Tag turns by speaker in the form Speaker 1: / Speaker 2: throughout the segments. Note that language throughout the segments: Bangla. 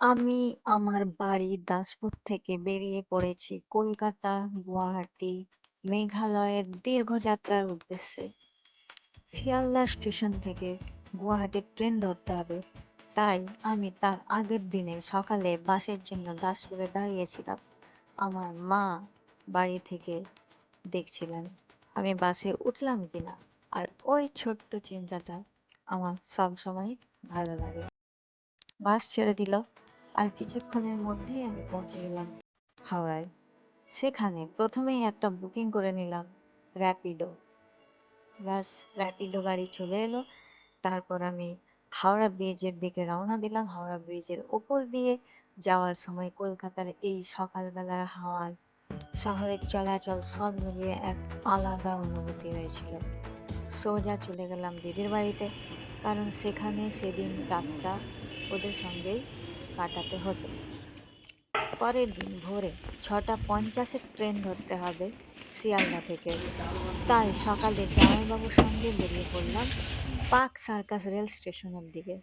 Speaker 1: আমি আমার বাড়ি দাসপুর থেকে বেরিয়ে পড়েছি কলকাতা, গুয়াহাটি, মেঘালয়ের দীর্ঘ যাত্রার উদ্দেশ্যে। শিয়ালদা স্টেশন থেকে গুয়াহাটির ট্রেন ধরতে হবে। তাই আমি তার আগের দিনে সকালে বাসের জন্য দাসপুরে দাঁড়িয়েছিলাম। আমার মা বাড়ি থেকে দেখছিলেন আমি বাসে উঠলাম কিনা আর ওই ছোট্ট চিন্তাটা আমার সব সময় ভালো লাগে বাস ছেড়ে দিল আর কিছুক্ষণের মধ্যেই আমি পৌঁছে গেলাম হাওড়ায়। সেখানে প্রথমেই একটা বুকিং করে নিলাম র্যাপিডো ব্যাস র্যাপিডো গাড়ি চলে এলো। তারপর আমি হাওড়া ব্রিজের দিকে রওনা দিলাম। হাওড়া ব্রিজের ওপর দিয়ে যাওয়ার সময় কলকাতার এই সকালবেলার হাওয়ার শহরের চলাচল সব মিলিয়ে এক আলাদা অনুভূতি হয়েছিল। সোজা চলে গেলাম দিদির বাড়িতে, কারণ সেখানে সেদিন রাতটা ওদের সঙ্গেই কাটাতে হতো। পরের দিন ভোরে ছটা পঞ্চাশের ট্রেন ধরতে হবে শিয়ালদা থেকে। তাই সকালে জামাইবাবুর সঙ্গে বেরিয়ে পড়লাম পাক সার্কাস রেল স্টেশনের দিকে।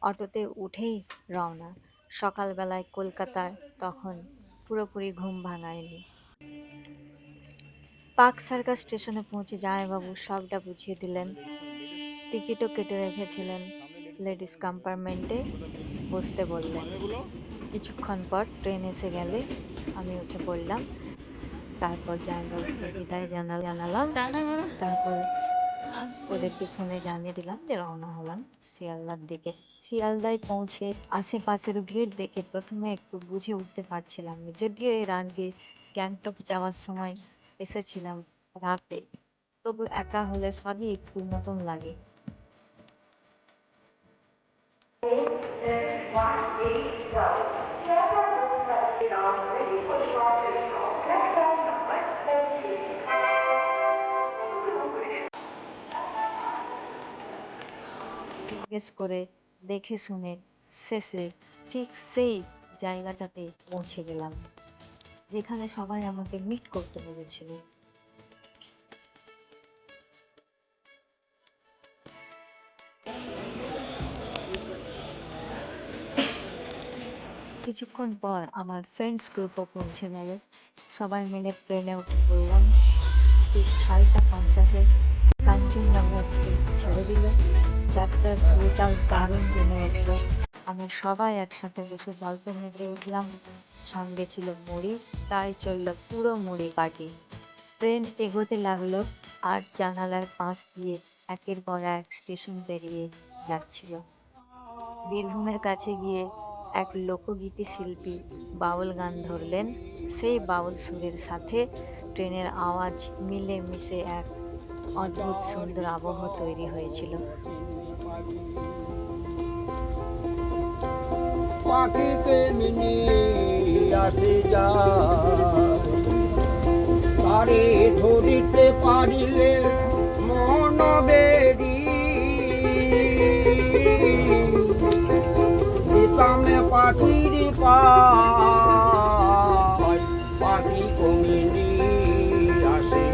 Speaker 1: অটোতে উঠেই রওনা। সকালবেলায় কলকাতার তখন পুরোপুরি ঘুম ভাঙায়নি। পার্ক সার্কাস স্টেশনে পৌঁছে জামাইবাবু সবটা বুঝিয়ে দিলেন। টিকিটও কেটে রেখেছিলেন লেডিস কম্পার্টমেন্টে। বসতে বললেন। কিছুক্ষণ পর ট্রেন এসে গেলে আমি উঠে পড়লাম। তারপর বিদায় জানা জানালাম। তারপর ওদেরকে ফোনে জানিয়ে দিলাম যে রওনা হলাম শিয়ালদার দিকে। শিয়ালদায় পৌঁছে আশেপাশের ভিড় দেখে প্রথমে একটু বুঝে উঠতে পারছিলাম যদিও এর আগে গ্যাংটক যাওয়ার সময় এসেছিলাম রাতে, তবু একা হলে সবই একটু নতুন লাগে। জিজ্ঞেস করে দেখে শুনে শেষে ঠিক সেই জায়গাটাতে পৌঁছে গেলাম, যেখানে সবাই আমাকে মিট করতে বলেছিল। কিছুক্ষণ পর আমার ফ্রেন্ডস গ্রুপও পৌঁছে গেল। সবাই মিলে ট্রেনে উঠে পড়লাম। ঠিক ছয়টা পঞ্চাশে কাঞ্চনজঙ্ঘা এক্সপ্রেস ছেড়ে দিল। যাত্রার শুরুটাও দারুণ জমে উঠল। আমরা সবাই একসাথে বসে গল্প মেতে উঠলাম। সঙ্গে ছিল মুড়ি, তাই চলল পুরো মুড়ি পার্টি ট্রেন এগোতে লাগল, আর জানালার পাশ দিয়ে একের পর এক স্টেশন পেরিয়ে যাচ্ছিল। বীরভূমের কাছে গিয়ে এক লোকগীতি শিল্পী বাউল গান ধরলেন। সেই বাউল সুরের সাথে ট্রেনের আওয়াজ মিলে মিশে এক অদ্ভুত সুন্দর আবহ তৈরি হয়েছিল।
Speaker 2: পারিলে মন পায় পাখি কমিনি আসে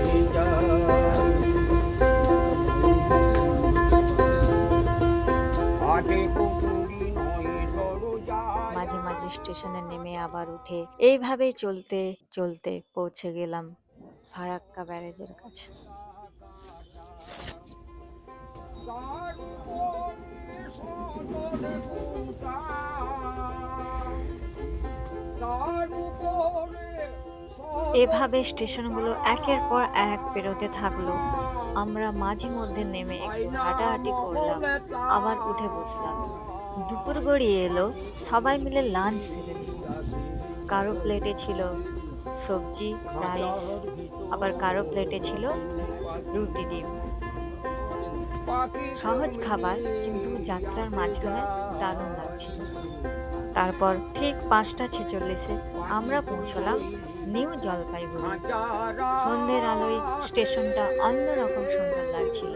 Speaker 1: মাঝে মাঝে স্টেশনে নেমে আবার উঠে। এইভাবেই চলতে চলতে পৌঁছে গেলাম ফারাক্কা ব্যারেজের কাছে। এভাবে স্টেশনগুলো একের পর এক পেরোতে থাকল। আমরা মাঝে মধ্যে নেমে একটু হাঁটাহাঁটি করলাম, আবার উঠে বসলাম। দুপুর গড়িয়ে এলো, সবাই মিলে লাঞ্চ সেরে দিল কারও প্লেটে ছিল সবজি রাইস আবার কারও প্লেটে ছিল রুটি ডিম। সহজ খাবার, কিন্তু যাত্রার মাঝখানে দারুণ লাগছিল। তারপর ঠিক পাঁচটা ছেচল্লিশে আমরা পৌঁছলাম নিউ জলপাইগুড়ি। সন্ধ্যের আলোয় স্টেশনটা অন্যরকম সুন্দর লাগছিল।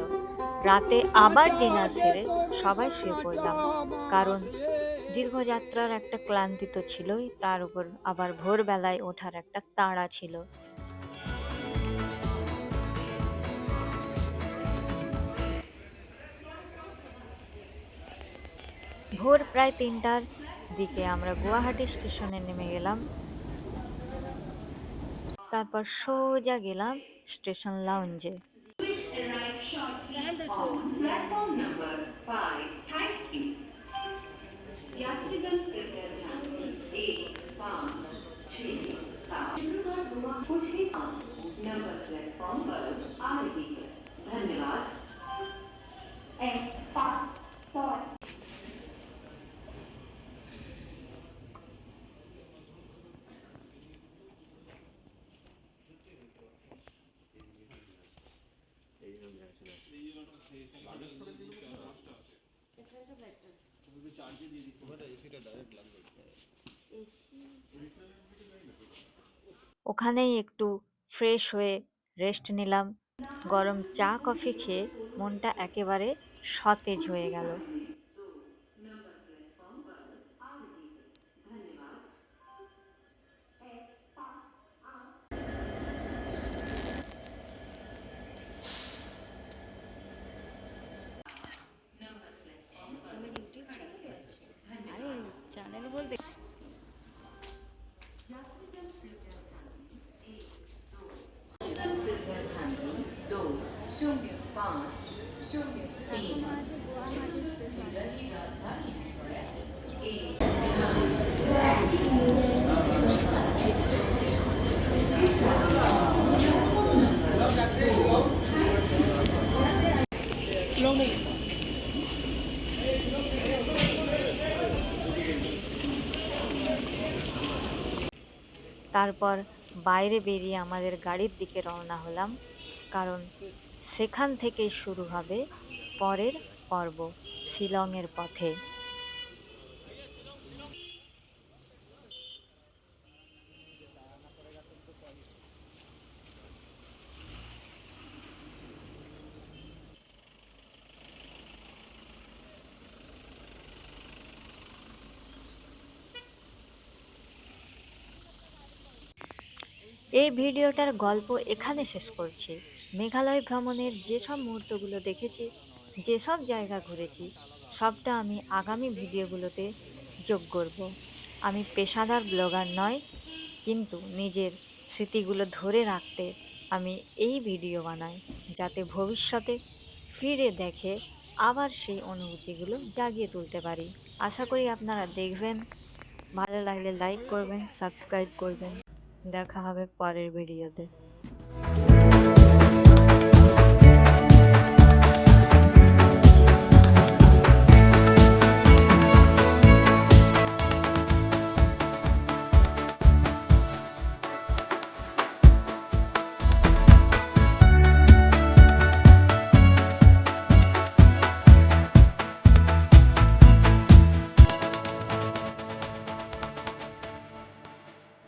Speaker 1: রাতে আবার ডিনার সেরে সবাই শুয়ে পড়লাম, কারণ দীর্ঘযাত্রার একটা ক্লান্তি তো ছিলই, তার উপর আবার ভোরবেলায় ওঠার একটা তাড়া ছিল। ভোর প্রায় তিনটার দিকে আমরা গুয়াহাটি স্টেশনে নেমে গেলাম। তারপর সোজা গেলাম স্টেশন লাউঞ্জে ওখানেই একটু ফ্রেশ হয়ে রেস্ট নিলাম। গরম চা কফি খেয়ে মনটা একেবারে সতেজ হয়ে গেল। চ্যানেল তারপর বাইরে বেরিয়ে আমাদের গাড়ির দিকে রওনা হলাম, কারণ সেখান থেকেই শুরু হবে পরের পর্ব, শিলংয়ের পথে। এই ভিডিওটার গল্প এখানে শেষ করছি। মেঘালয় ভ্রমণের যেসব মুহূর্তগুলো দেখেছি, যেসব জায়গা ঘুরেছি, সবটা আমি আগামী ভিডিওগুলোতে যোগ করব। আমি পেশাদার ব্লগার নয়, কিন্তু নিজের স্মৃতিগুলো ধরে রাখতে আমি এই ভিডিও বানাই, যাতে ভবিষ্যতে ফিরে দেখে আবার সেই অনুভূতিগুলো জাগিয়ে তুলতে পারি। আশা করি আপনারা দেখবেন। ভালো লাগলে লাইক করবেন সাবস্ক্রাইব করবেন। দেখা হবে পরের ভিডিওতে